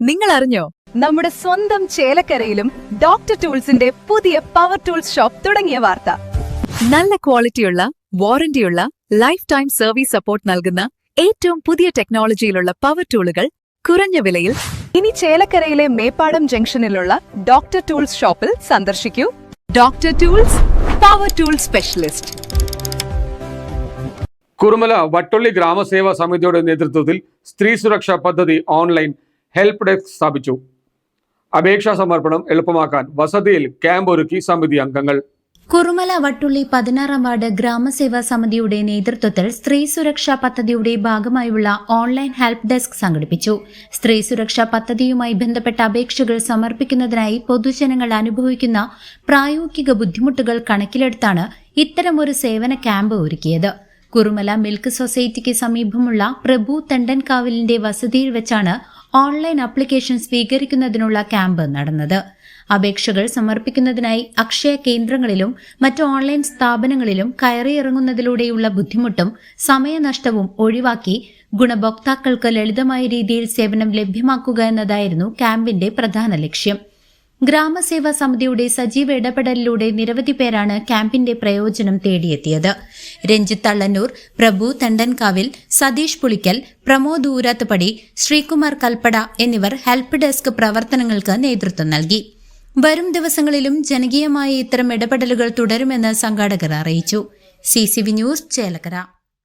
നിങ്ങൾ അറിഞ്ഞോ നമ്മുടെ സ്വന്തം ചേലക്കരയിലും ഡോക്ടർ ടൂൾസിന്റെ പുതിയ പവർ ടൂൾസ് ഷോപ്പ് തുടങ്ങിയ വാർത്ത. നല്ല ക്വാളിറ്റിയുള്ള വാറന്റിയുള്ള ലൈഫ് ടൈം സർവീസ് സപ്പോർട്ട് നൽകുന്ന ഏറ്റവും പുതിയ ടെക്നോളജിയിലുള്ള പവർ ടൂളുകൾ കുറഞ്ഞ വിലയിൽ ഇനി ചേലക്കരയിലെ മേപ്പാടം ജംഗ്ഷനിലുള്ള ഡോക്ടർ ടൂൾസ് ഷോപ്പിൽ സന്ദർശിക്കൂ. Doctor tools power tool specialist Kurumala Vattulli ഗ്രാമസേവാ സമിതിയുടെ നേതൃത്വത്തിൽ സ്ത്രീ സുരക്ഷാ പദ്ധതി ഓൺലൈൻ ഹെൽപ്പ് ഡെസ്ക് സ്ഥാപിച്ചു. അപേക്ഷാ സമർപ്പണം എളുപ്പമാക്കാൻ വസതിയിൽ ക്യാമ്പ് ഒരുക്കി സമിതി അംഗങ്ങൾ. കുറുമല വട്ടുള്ളി പതിനാറാം വാർഡ് ഗ്രാമസേവാ സമിതിയുടെ നേതൃത്വത്തിൽ സ്ത്രീ സുരക്ഷാ പദ്ധതിയുടെ ഭാഗമായുള്ള ഓൺലൈൻ ഹെൽപ്പ് ഡെസ്ക് സംഘടിപ്പിച്ചു. സ്ത്രീ സുരക്ഷാ പദ്ധതിയുമായി ബന്ധപ്പെട്ട അപേക്ഷകൾ സമർപ്പിക്കുന്നതിനായി പൊതുജനങ്ങൾ അനുഭവിക്കുന്ന പ്രായോഗിക ബുദ്ധിമുട്ടുകൾ കണക്കിലെടുത്താണ് ഇത്തരമൊരു സേവന ക്യാമ്പ് ഒരുക്കിയത്. കുറുമല മിൽക്ക് സൊസൈറ്റിക്ക് സമീപമുള്ള പ്രഭു തണ്ടൻകാവിലിന്റെ വസതിയിൽ വെച്ചാണ് ഓൺലൈൻ ആപ്ലിക്കേഷൻ സ്വീകരിക്കുന്നതിനുള്ള ക്യാമ്പ് നടന്നത്. അപേക്ഷകൾ സമർപ്പിക്കുന്നതിനായി അക്ഷയ കേന്ദ്രങ്ങളിലും മറ്റ് ഓൺലൈൻ സ്ഥാപനങ്ങളിലും കയറിയിറങ്ങുന്നതിലൂടെയുള്ള ബുദ്ധിമുട്ടും സമയനഷ്ടവും ഒഴിവാക്കി ഗുണഭോക്താക്കൾക്ക് ലളിതമായ രീതിയിൽ സേവനം ലഭ്യമാക്കുക എന്നതായിരുന്നു ക്യാമ്പിന്റെ പ്രധാന ലക്ഷ്യം. ഗ്രാമസേവാ സമിതിയുടെ സജീവ ഇടപെടലിലൂടെ നിരവധി പേരാണ് ക്യാമ്പിന്റെ പ്രയോജനം തേടിയെത്തിയത്. രഞ്ജിത്ത് തള്ളന്നൂർ പ്രഭു തണ്ടൻകാവിൽ സതീഷ് പുളിക്കൽ പ്രമോദ് ഊരാത്തുപടി ശ്രീകുമാർ കൽപ്പട എന്നിവർ ഹെൽപ്പ് ഡെസ്ക് പ്രവർത്തനങ്ങൾക്ക് നേതൃത്വം നൽകി. വരും ദിവസങ്ങളിലും ജനകീയമായ ഇത്തരം ഇടപെടലുകൾ തുടരുമെന്ന് സംഘാടകർ അറിയിച്ചു. C News Chelakkara.